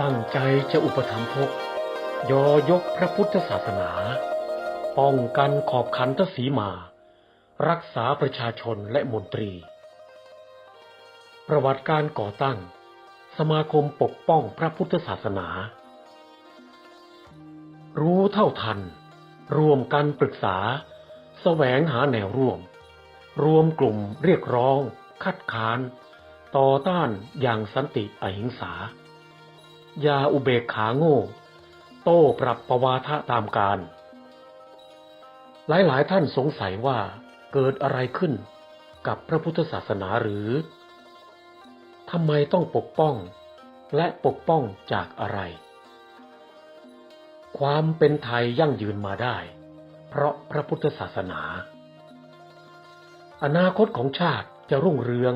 ตั้งใจจะอุปถัมภกยอยกพระพุทธศาสนา ป้องกันขอบขันทศีมา รักษาประชาชนและมนตรี ประวัติการก่อตั้ง สมาคมปกป้องพระพุทธศาสนา รู้เท่าทัน ร่วมกันปรึกษาแสวงหาแนวร่วม รวมกลุ่มเรียกร้อง คัดค้าน ต่อต้านอย่างสันติอหิงสา ยาอุเบกขาโง่ โต้ปรับประวาทะตามการ หลายๆท่านสงสัยว่าเกิดอะไรขึ้นกับพระพุทธศาสนาหรือทำไมต้องปกป้อง และปกป้องจากอะไร ความเป็นไทยยั่งยืนมาได้ เพราะพระพุทธศาสนา อนาคตของชาติจะรุ่งเรือง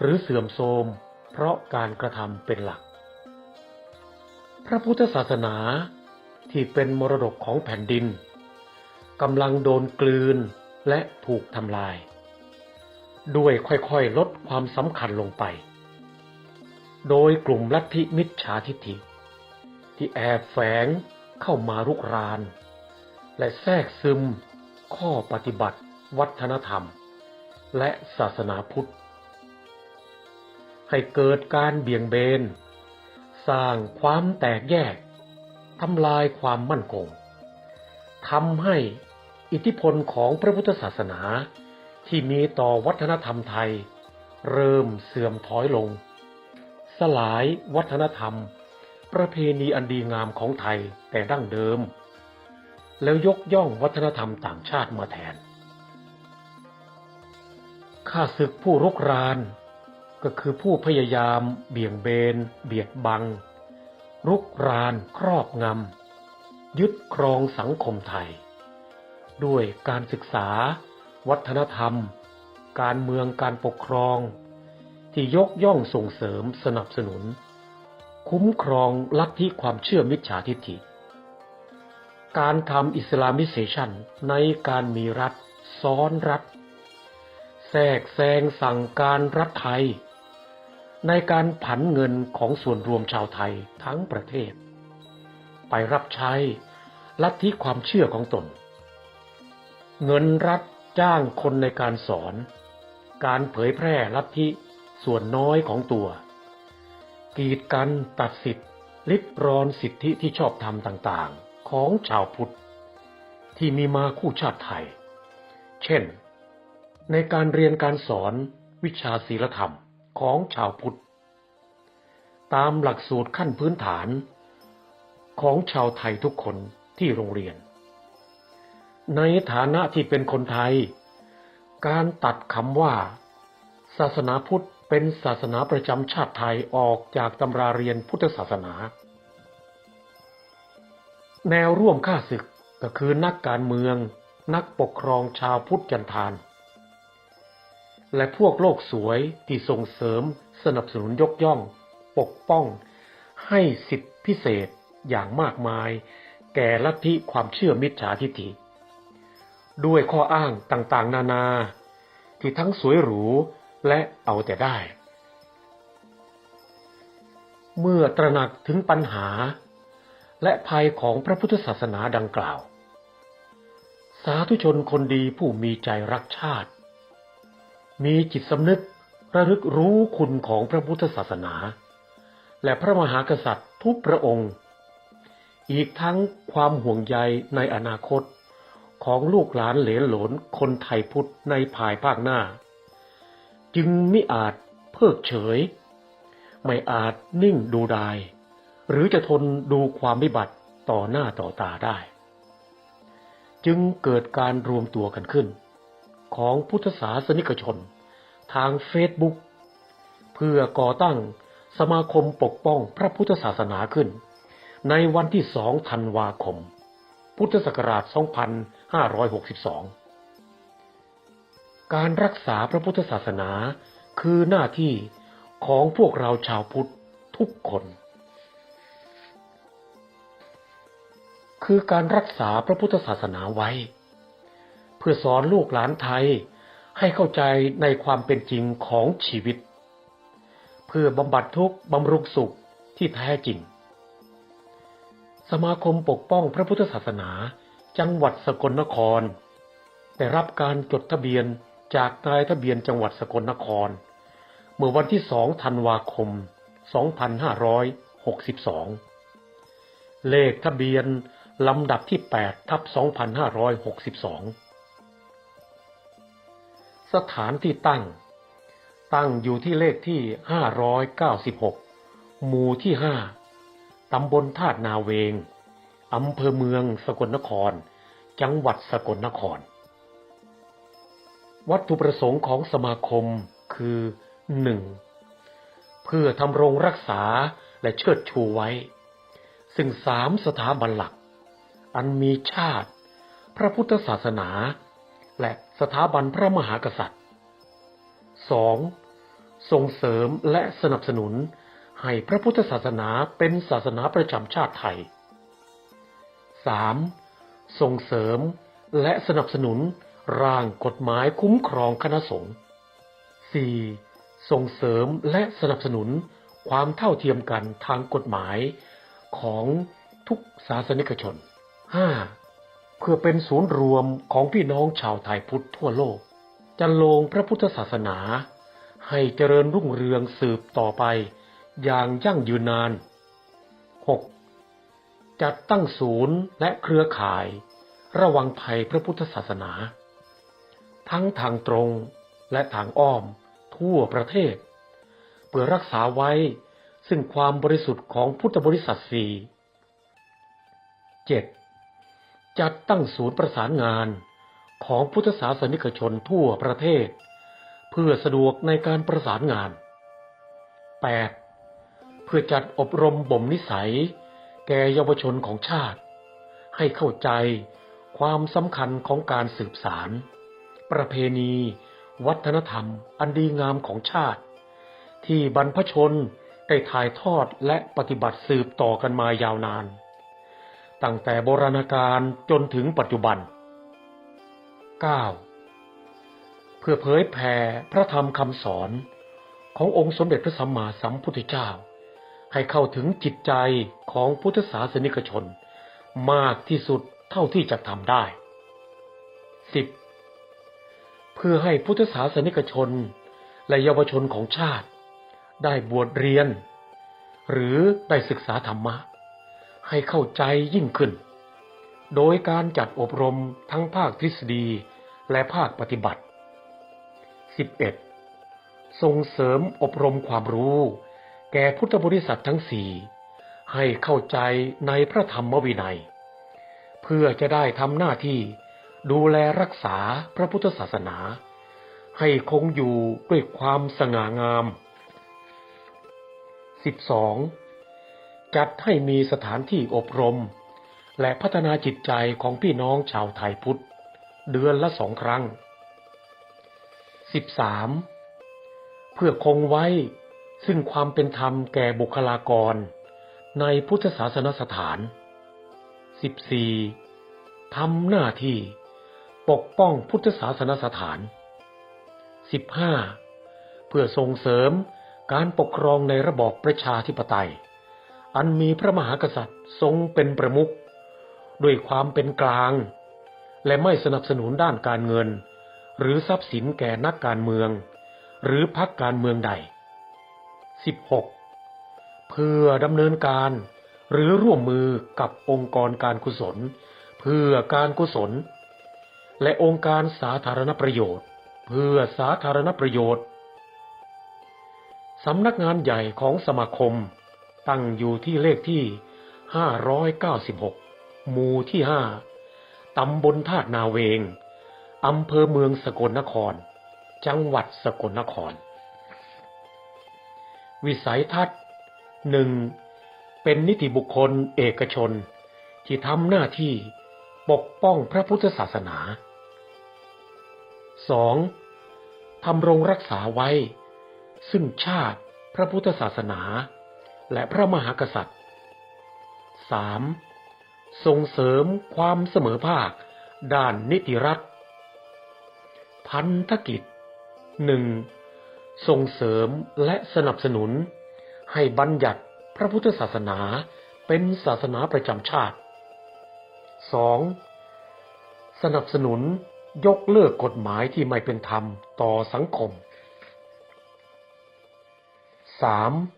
หรือเสื่อมโทรมเพราะการกระทำเป็นหลัก พระพุทธศาสนาที่เป็นมรดกของแผ่นดินกำลังโดนกลืนและถูกทำลาย ด้วยค่อยๆลดความสำคัญลงไป โดยกลุ่มลัทธิมิจฉาทิฏฐิ ที่แอบแฝงเข้ามารุกราน และแทรกซึมข้อปฏิบัติ วัฒนธรรม และศาสนาพุทธ ให้เกิดการเบี่ยงเบน สร้างความแตกแยกทำลายความมั่นคงทำให้อิทธิพลของพระพุทธศาสนาที่มีต่อวัฒนธรรมไทย เริ่มเสื่อมถอยลง สลายวัฒนธรรม ประเพณีอันดีงามของไทยแต่ดั้งเดิม แล้วยกย่องวัฒนธรรมต่างชาติมาแทนข้าศึกผู้รุกราน ก็คือผู้พยายาม เบี่ยงเบน เบียดบัง รุกรานครอบงำ ยึดครองสังคมไทย ด้วยการศึกษา วัฒนธรรม การเมืองการปกครอง ที่ยกย่องส่งเสริมสนับสนุน คุ้มครองลัทธิความเชื่อมิจฉาทิฏฐิ การทำอิสลามิเซชันในการมีรัฐ ซ้อนรัฐแทรกแซงสั่งการรัฐไทย ในการผันเงินของส่วนรวมชาวไทยทั้งประเทศ ไปรับใช้ลัทธิความเชื่อของตน เงินรัฐจ้างคนในการสอน การเผยแพร่ลัทธิส่วนน้อยของตัว กีดกันตัดสิทธิ์ลิดรอนสิทธิที่ชอบธรรมต่างๆ ของชาวพุทธ ที่มีมาคู่ชาติไทย เช่น ในการเรียนการสอนวิชาศีลธรรม ของชาวพุทธ ตามหลักสูตรขั้นพื้นฐานของชาวไทยทุกคนที่โรงเรียน ในฐานะที่เป็นคนไทย การตัดคำว่า ศาสนาพุทธเป็นศาสนาประจำชาติไทยออกจากตำราเรียนพุทธศาสนา แนวร่วมข้าศึกก็คือนักการเมือง นักปกครองชาวพุทธจันทาน และพวกโลกสวยที่ส่งเสริมสนับสนุนยกย่อง ปกป้อง ให้สิทธิพิเศษอย่างมากมาย แก่ลัทธิความเชื่อมิจฉาทิฏฐิ ด้วยข้ออ้างต่างๆ นานา ที่ทั้งสวยหรูและเอาแต่ได้ เมื่อตระหนักถึงปัญหา และภัยของพระพุทธศาสนาดังกล่าว สาธุชนคนดีผู้มีใจรักชาติ มีจิตสำนึกระลึกรู้คุณของพระพุทธศาสนา และพระมหากษัตริย์ทุกพระองค์ อีกทั้งความห่วงใยในอนาคตของลูกหลานเหลนหลนคนไทยพุทธในภายภาคหน้า จึงไม่อาจเพิกเฉย ไม่อาจนิ่งดูดาย หรือจะทนดูความวิบัติต่อหน้าต่อตาได้ จึงเกิดการรวมตัวกันขึ้น ของพุทธศาสนิกชน ทางเฟซบุ๊กเพื่อก่อตั้งสมาคมปกป้องพระพุทธศาสนาขึ้น ในวันที่สองธันวาคม พุทธศักราช 2562 การรักษาพระพุทธศาสนาคือหน้าที่ของพวกเราชาวพุทธทุกคน คือการรักษาพระพุทธศาสนาไว้ พื่อสอนลูกหลานไทย ให้เข้าใจในความเป็นจริงของชีวิต เพื่อบำบัดทุกข์บำรุงสุขที่แท้จริง สมาคมปกป้องพระพุทธศาสนาจังหวัดสกลนคร ได้รับการจดทะเบียนจากนายทะเบียนจังหวัดสกลนคร เมื่อวันที่ 2 ธันวาคม 2562 เลขทะเบียนลำดับที่ 8 ทับ 2562 สถานที่ตั้ง ตั้งอยู่ที่เลขที่ 596 หมู่ที่ 5 ตำบลธาตุนาเวง อำเภอเมืองสกลนคร จังหวัดสกลนคร วัตถุประสงค์ของสมาคมคือ 1. เพื่อทำรงรักษาและเชิดชูไว้ ซึ่งสามสถาบันหลัก อันมีชาติ พระพุทธศาสนา และ สถาบันพระมหากษัตริย์ 2. ส่งเสริมและสนับสนุนให้พระพุทธศาสนาเป็นศาสนาประจำชาติไทย 3. ส่งเสริมและสนับสนุนร่างกฎหมายคุ้มครองคณะสงฆ์ 4. ส่งเสริมและสนับสนุนความเท่าเทียมกันทางกฎหมายของทุกศาสนิกชน 5. เพื่อเป็นศูนย์รวมของพี่น้องชาวไทยพุทธทั่วโลก จะลงพระพุทธศาสนา ให้เจริญรุ่งเรืองสืบต่อไป อย่างยั่งยืนนาน 6. จัดตั้งศูนย์และเครือข่าย ระวังภัยพระพุทธศาสนา ทั้งทางตรงและทางอ้อมทั่วประเทศ เพื่อรักษาไว้ซึ่งความบริสุทธิ์ของพุทธบริษัทสี่ 7. จัดตั้งศูนย์ประสานงานของพุทธศาสนิกชนทั่วประเทศ เพื่อสะดวกในการประสานงาน 8. เพื่อจัดอบรมบ่มนิสัย แก่เยาวชนของชาติ ให้เข้าใจความสำคัญของการสืบสาร ประเพณี วัฒนธรรม อันดีงามของชาติ ที่บรรพชนได้ถ่ายทอดและปฏิบัติสืบต่อกันมายาวนาน ตั้งแต่โบราณกาลจนถึงปัจจุบัน 9. เพื่อเผยแผ่พระธรรมคำสอนขององค์สมเด็จพระสัมมาสัมพุทธเจ้า ให้เข้าถึงจิตใจของพุทธศาสนิกชน มากที่สุดเท่าที่จะทำได้ 10. เพื่อให้พุทธศาสนิกชนและเยาวชนของชาติ ได้บวชเรียน หรือได้ศึกษาธรรมะ ให้เข้าใจยิ่งขึ้น โดยการจัดอบรมทั้งภาคทฤษฎีและภาคปฏิบัติ 11. ส่งเสริมอบรมความรู้ แก่พุทธบริษัททั้งสี่ให้เข้าใจในพระธรรมวินัย เพื่อจะได้ทำหน้าที่ดูแลรักษาพระพุทธศาสนา ให้คงอยู่ด้วยความสง่างาม 12. จัดให้มีสถานที่อบรม และพัฒนาจิตใจของพี่น้องชาวไทยพุทธ เดือนละสองครั้ง 13. เพื่อคงไว้ซึ่งความเป็นธรรมแก่บุคลากร ในพุทธศาสนสถาน 14. ทำหน้าที่ปกป้องพุทธศาสนสถาน 15. เพื่อส่งเสริมการปกครองในระบอบประชาธิปไตย อันมีพระมหากษัตริย์ทรงเป็นประมุขด้วยความเป็นกลาง และไม่สนับสนุนด้านการเงิน หรือทรัพย์สินแก่นักการเมือง หรือพรรคการเมืองใด 16. เพื่อดำเนินการหรือร่วมมือกับองค์กรการกุศล เพื่อการกุศล และองค์การสาธารณประโยชน์ เพื่อสาธารณประโยชน์สำนักงานใหญ่ของสมาคม ตั้งอยู่ที่เลขที่ 596 หมู่ที่ 5 ตำบลธาตุนาเวง อำเภอเมืองสกลนคร จังหวัดสกลนคร วิสัยทัศน์หนึ่งเป็นนิติบุคคลเอกชน ที่ทำหน้าที่ปกป้องพระพุทธศาสนา 2. ทำรงรักษาไว้ ซึ่งชาติพระพุทธศาสนา และพระมหากษัตริย์ 3. ส่งเสริมความเสมอภาค ด้านนิติรัฐ พันธกิจหนึ่งส่งเสริมและสนับสนุน ให้บัญญัติพระพุทธศาสนาเป็นศาสนาประจำชาติ 2. สนับสนุนยกเลิกกฎหมายที่ไม่เป็นธรรมต่อสังคม 3.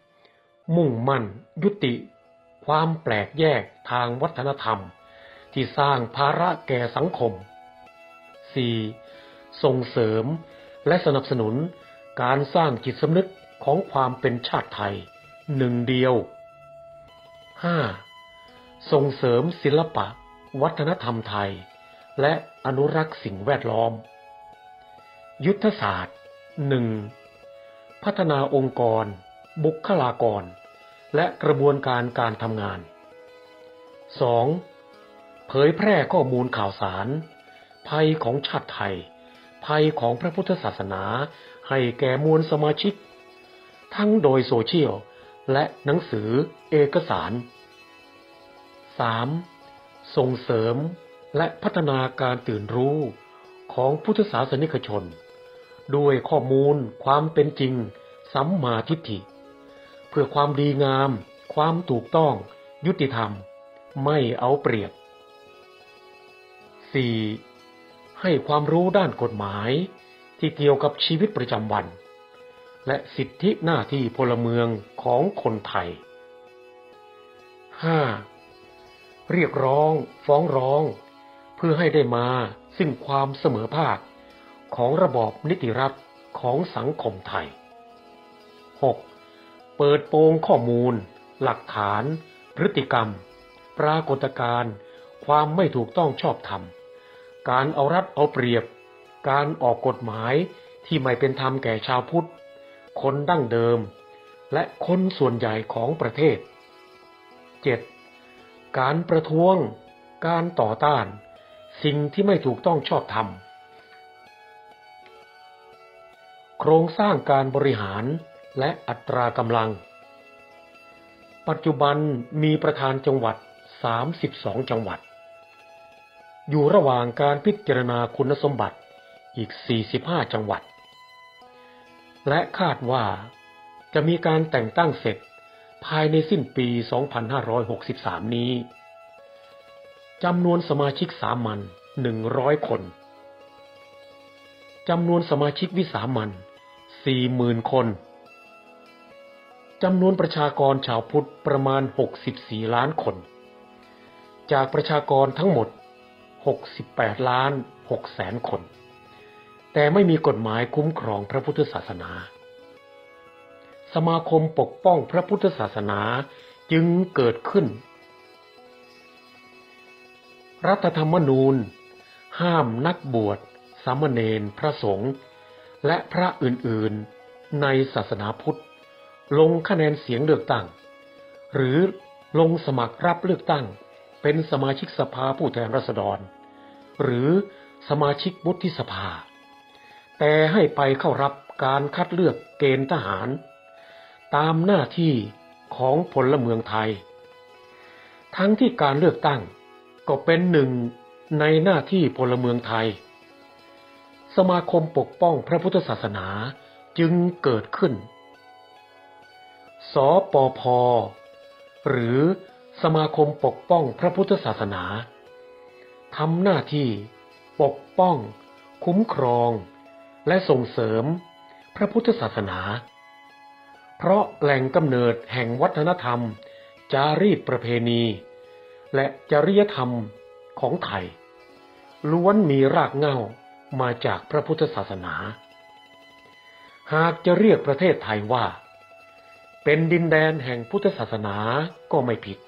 มุ่งมั่น ยุติ ความแปลกแยกทางวัฒนธรรม ที่สร้างภาระแก่สังคม 4. ส่งเสริมและสนับสนุนการสร้างจิตสำนึกของความเป็นชาติไทย หนึ่งเดียว 5. ส่งเสริมศิลปะ วัฒนธรรมไทย และอนุรักษ์สิ่งแวดล้อม ยุทธศาสตร์ 1. พัฒนาองค์กร บุคลากร และกระบวนการการทำงาน 2. เผยแพร่ข้อมูลข่าวสาร ภัยของชาติไทย ภัยของพระพุทธศาสนา ให้แก่มวลสมาชิก ทั้งโดยโซเชียล และหนังสือเอกสาร 3. ส่งเสริมและพัฒนาการตื่นรู้ของพุทธศาสนิกชน ด้วยข้อมูลความเป็นจริงสัมมาทิฏฐิ เพื่อความดีงาม ความถูกต้อง ยุติธรรม ไม่เอาเปรียบ 4. ให้ความรู้ด้านกฎหมาย ที่เกี่ยวกับชีวิตประจำวัน และสิทธิหน้าที่พลเมืองของคนไทย 5. เรียกร้องฟ้องร้อง เพื่อให้ได้มาซึ่งความเสมอภาคของระบอบนิติรัฐของสังคมไทย 6. เปิดโปงข้อมูล หลักฐาน พฤติกรรม ปรากฏการณ์ความไม่ถูกต้องชอบธรรม การเอารัดเอาเปรียบ การออกกฎหมายที่ไม่เป็นธรรมแก่ชาวพุทธ คนดั้งเดิม และคนส่วนใหญ่ของประเทศ 7. การประท้วง การต่อต้าน สิ่งที่ไม่ถูกต้องชอบธรรม โครงสร้างการบริหาร และอัตรากำลัง ปัจจุบันมีประธานจังหวัด 32 จังหวัด อยู่ระหว่างการพิจารณาคุณสมบัติอีก 45 จังหวัด และคาดว่าจะมีการแต่งตั้งเสร็จภายในสิ้นปี 2563 นี้ จำนวนสมาชิกสามัญ 100 คน จำนวนสมาชิกวิสามัญ 40,000 คน จำนวนประชากรชาวพุทธประมาณ 64 ล้านคน จากประชากรทั้งหมด 68 ล้าน6แสนคน แต่ไม่มีกฎหมายคุ้มครองพระพุทธศาสนา สมาคมปกป้องพระพุทธศาสนาจึงเกิดขึ้น รัฐธรรมนูญ ห้ามนักบวชสามเณรพระสงฆ์และพระอื่นๆในศาสนาพุทธ ลงคะแนนเสียงเลือกตั้ง หรือลงสมัครรับเลือกตั้ง เป็นสมาชิกสภาผู้แทนราษฎร หรือสมาชิกวุฒิสภา แต่ให้ไปเข้ารับการคัดเลือกเกณฑ์ทหาร ตามหน้าที่ของพลเมืองไทย ทั้งที่การเลือกตั้งก็เป็นหนึ่งในหน้าที่พลเมืองไทย สมาคมปกป้องพระพุทธศาสนาจึงเกิดขึ้น สปพ หรือสมาคมปกป้องพระพุทธศาสนาทำหน้าที่ปกป้อง คุ้มครอง และส่งเสริมพระพุทธศาสนา เพราะแหล่งกำเนิดแห่งวัฒนธรรม จารีตประเพณี และจริยธรรมของไทย ล้วนมีรากเหง้ามาจากพระพุทธศาสนา หากจะเรียกประเทศไทยว่า เป็นดินแดนแห่งพุทธศาสนาก็ไม่ผิด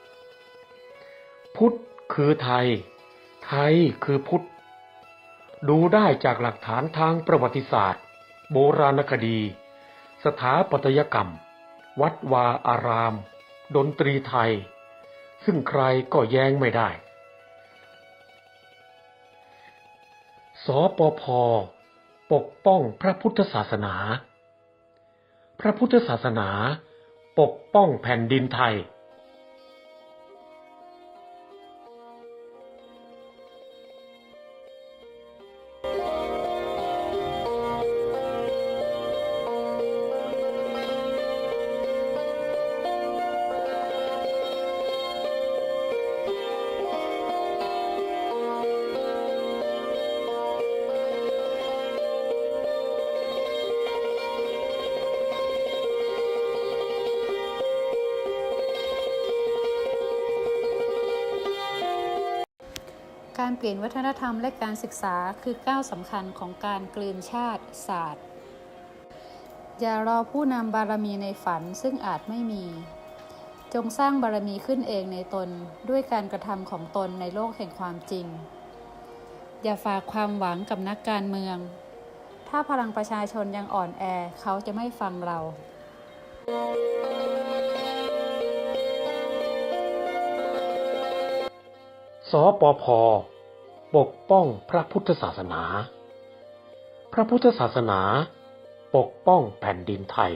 พุทธคือไทย ไทยคือพุทธ ดูได้จากหลักฐานทางประวัติศาสตร์ โบราณคดี สถาปัตยกรรม วัดวาอาราม ดนตรีไทย ซึ่งใครก็แย้งไม่ได้ สปพปกป้องพระพุทธศาสนา พระพุทธศาสนา ปกป้องแผ่นดินไทย เปลี่ยนวัฒนธรรมและการศึกษาคือก้าวสำคัญของการกลืนชาติศาสตร์ อย่ารอผู้นำบารมีในฝันซึ่งอาจไม่มี จงสร้างบารมีขึ้นเองในตนด้วยการกระทำของตนในโลกแห่งความจริง อย่าฝากความหวังกับนักการเมือง ถ้าพลังประชาชนยังอ่อนแอเขาจะไม่ฟังเรา สปพ ปกป้องพระพุทธศาสนา พระพุทธศาสนา ปกป้องแผ่นดินไทย